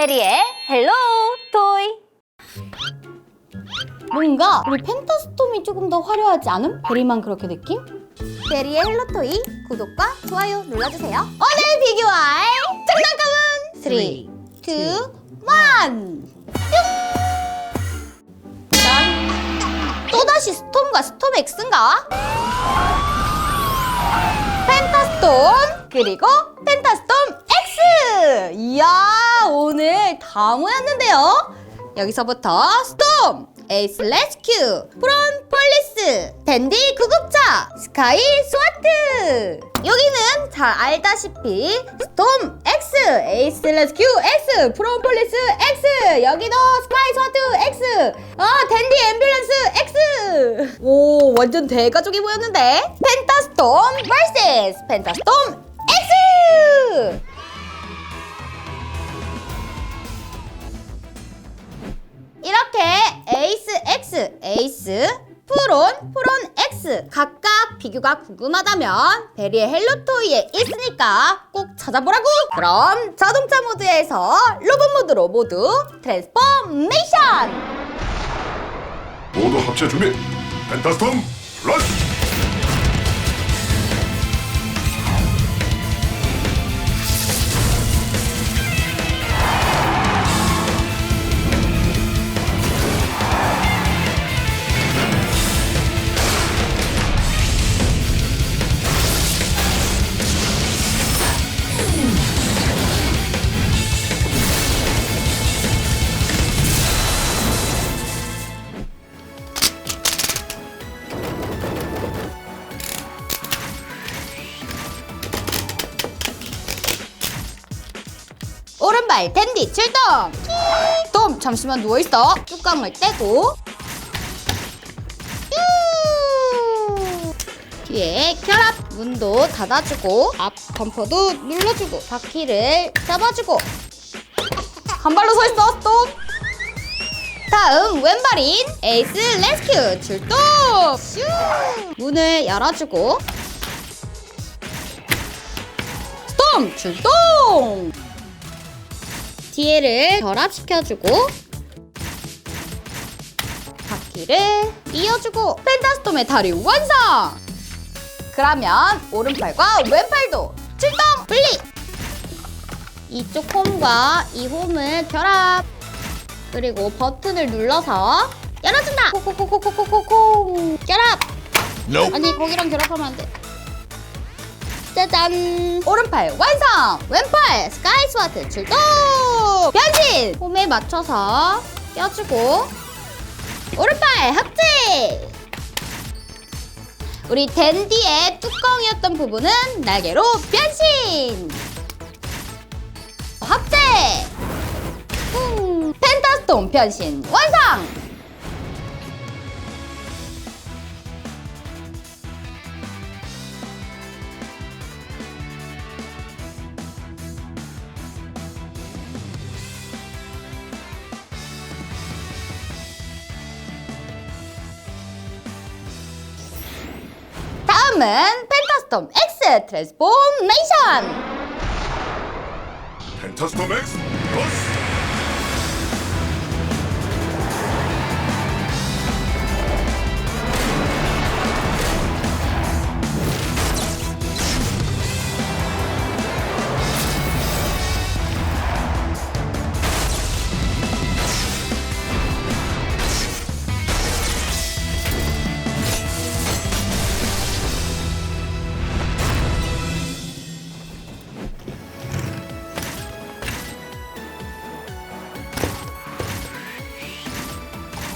베리의 헬로 토이 뭔가 우리 펜타스톰이 조금 더 화려하지 않음? 베리만 그렇게 느낌? 베리의 헬로 토이 구독과 좋아요 눌러주세요 오늘 비교할 장난감은 3, 2, 1 짠! 또다시 스톰과 스톰 X인가? 펜타스톰 그리고 펜타스톰 X! 이야 오늘 다 모였는데요. 여기서부터 스톰, 에이스 레스큐, 프론 폴리스, 댄디 구급차, 스카이 스와트. 여기는 잘 알다시피 스톰 X, 에이스 레스큐 X, 프론 폴리스 X 여기도 스카이 스와트 X 아 댄디 앰뷸런스 X. 오 완전 대가족이 모였는데. 펜타스톰 vs 펜타스톰 X X, 프론, 프론 X 각각 비교가 궁금하다면 베리의 헬로토이에 있으니까 꼭 찾아보라고! 그럼 자동차 모드에서 로봇 모드로 모두 트랜스포메이션! 모두 합체 준비. 펜타스톰 플러스. 오른발 댄디 출동! 톰 잠시만 누워있어. 뚜껑을 떼고. 뾰! 뒤에 결합 문도 닫아주고 앞 범퍼도 눌러주고 바퀴를 잡아주고. 한 발로 서 있어 톰! 다음 왼발인 에이스 레스큐 출동! 슈! 문을 열어주고. 스톰 출동 뒤에를 결합시켜주고 바퀴를 이어주고 펜타스톰의 다리 완성! 그러면 오른팔과 왼팔도 출동! 분리! 이쪽 홈과 이 홈을 결합 그리고 버튼을 눌러서 열어준다! 콕콕콕콕콕콕콕 결합! 아니 거기랑 결합하면 안 돼. 짜잔! 오른팔 완성! 왼팔 스카이 스와트 출동! 변신! 홈에 맞춰서 껴주고 오른팔 합체! 우리 댄디의 뚜껑이었던 부분은 날개로 변신! 합체! 음, 펜타스톰 변신 완성! 다음은 펜타스톰 X 트랜스포메이션! 펜타스톰 X 플러스.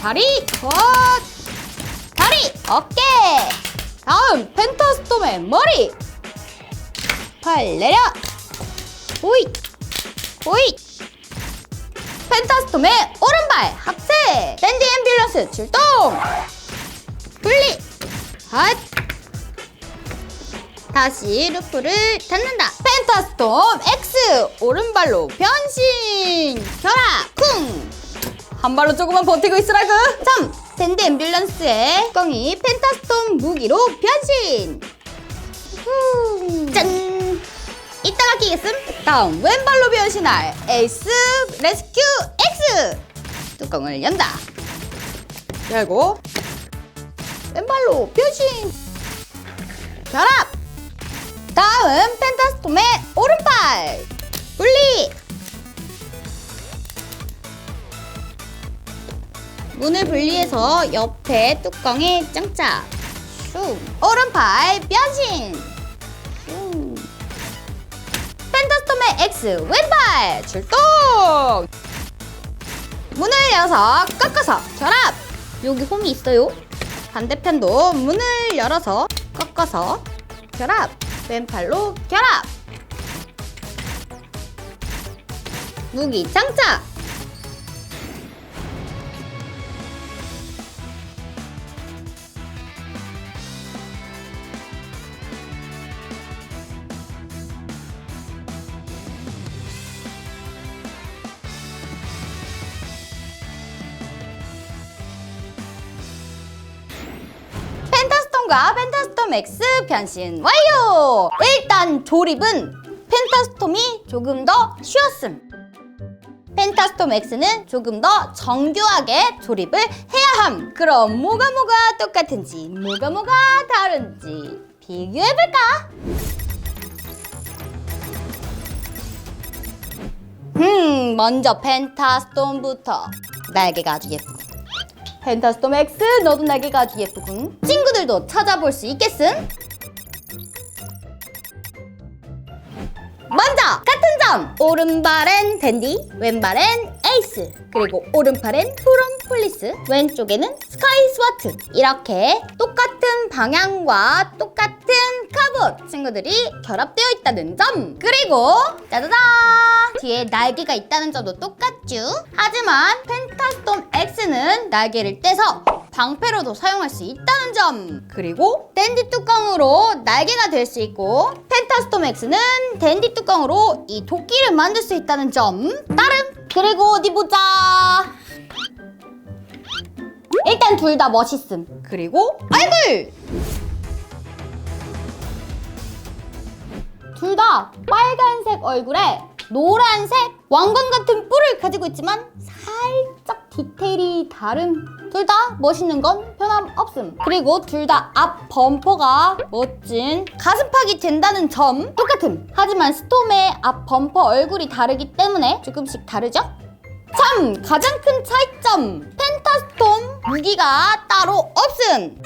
다리 컷 다리 어깨. 다음 펜타스톰의 머리. 팔 내려. 호잇 호잇 펜타스톰의 오른발 합체. 댄디 앰뷸런스 출동. 분리. 핫. 다시 루프를 닫는다. 펜타스톰 X 오른발로 변신. 결합 쿵 한 발로 조금만 버티고 있으라고. 3. 댄디 앰뷸런스의 뚜껑이 펜타스톰 무기로 변신. 후. 짠. 이따가 바뀌겠음? 다음 왼발로 변신할 에이스 레스큐 X 뚜껑을 연다 열고 왼발로 변신 결합 다음 펜타스톰의 문을 분리해서 옆에 뚜껑에 장착 슝. 오른팔 변신. 슝. 펜타스톰의 X 왼발 출동. 문을 열어서 꺾어서 결합. 여기 홈이 있어요? 반대편도 문을 열어서 꺾어서 결합. 왼팔로 결합. 무기 장착 펜타스톰과 펜타스톰 X 변신 완료! 일단 조립은 펜타스톰이 조금 더 쉬웠음. 펜타스톰 X는 조금 더 정교하게 조립을 해야 함. 그럼 뭐가 뭐가 똑같은지, 뭐가 뭐가 다른지 비교해볼까? 음, 먼저 펜타스톰부터. 날개가 아주 예쁘고. 펜타스톰 X 너도 날개가 아주 예쁘군 친구들도 찾아볼 수 있겠음? 먼저 같은 점 오른발엔 댄디 왼발엔 에이스 그리고 오른팔엔 프롬 폴리스 왼쪽에는 스카이 스와트. 이렇게 똑같은 방향과 똑같은 갑옷 친구들이 결합되어 있다는 점. 그리고 짜자잔! 뒤에 날개가 있다는 점도 똑같죠? 하지만 펜타스톰 X는 날개를 떼서 방패로도 사용할 수 있다는 점. 그리고 댄디 뚜껑으로 날개가 될 수 있고 펜타스톰 X는 댄디 뚜껑으로 이 도끼를 만들 수 있다는 점. 다름 그리고 어디 보자. 일단 둘 다 멋있음. 그리고 얼굴! 둘 다 빨간색 얼굴에 노란색 왕관 같은 뿔을 가지고 있지만 살짝 디테일이 다름. 둘 다 멋있는 건 변함없음. 그리고 둘 다 앞 범퍼가 멋진 가슴팍이 된다는 점 똑같음. 하지만 스톰의 앞 범퍼 얼굴이 다르기 때문에 조금씩 다르죠? 참! 가장 큰 차이점! 펜타스톰 무기가 따로 없음!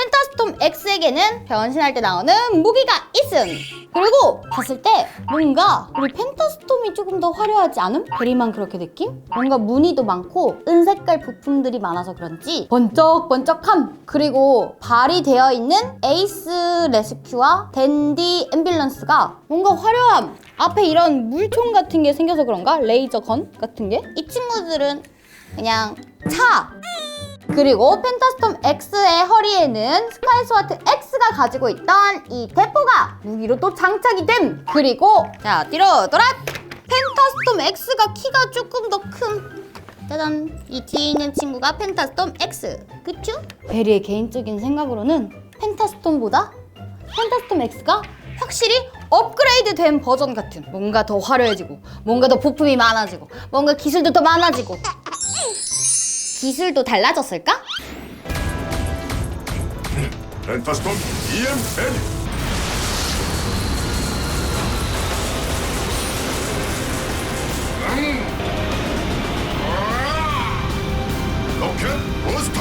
펜타스톰 X에게는 변신할 때 나오는 무기가 있음. 그리고 봤을 때 뭔가 우리 펜타스톰이 조금 더 화려하지 않음? 베리만 그렇게 느낌? 뭔가 무늬도 많고 은색깔 부품들이 많아서 그런지 번쩍번쩍함. 그리고 발이 되어 있는 에이스 레스큐와 댄디 앰뷸런스가 뭔가 화려함. 앞에 이런 물총 같은 게 생겨서 그런가? 레이저 건 같은 게? 이 친구들은 그냥 차! 그리고 펜타스톰 X의 허리에는 스카이 스와트 X가 가지고 있던 이 대포가 무기로 또 장착이 됨. 그리고 자 뒤로 돌아. 펜타스톰 X가 키가 조금 더 큰. 짜잔. 이 뒤에 있는 친구가 펜타스톰 X. 그쵸? 베리의 개인적인 생각으로는 펜타스톰보다 펜타스톰 X가 확실히 업그레이드 된 버전 같은 뭔가 더 화려해지고 뭔가 더 부품이 많아지고 뭔가 기술도 더 많아지고 기술도 달라졌을까? 펜타스톰 EM 버스터.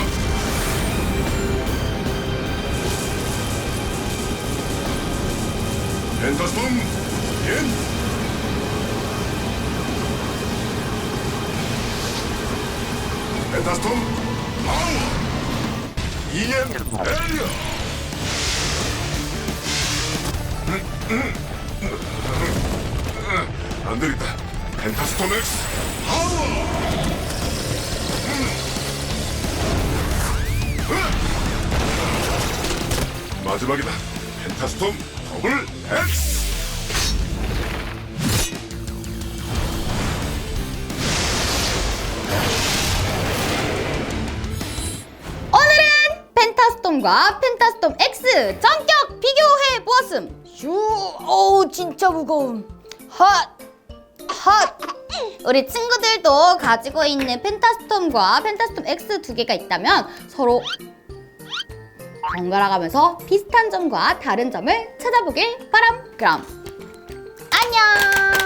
펜타스톰 엔 안 되겠다. 펜타스톰 X 파워! 마지막이다. 펜타스톰 더블! 오 펜타스톰과 펜타스톰 X 전격 비교해 보았음. 슈, 어우 진짜 무거움. 핫, 핫. 우리 친구들도 가지고 있는 펜타스톰과 펜타스톰 X 두 개가 있다면 서로 번갈아 가면서 비슷한 점과 다른 점을 찾아보길 바람. 그럼 안녕.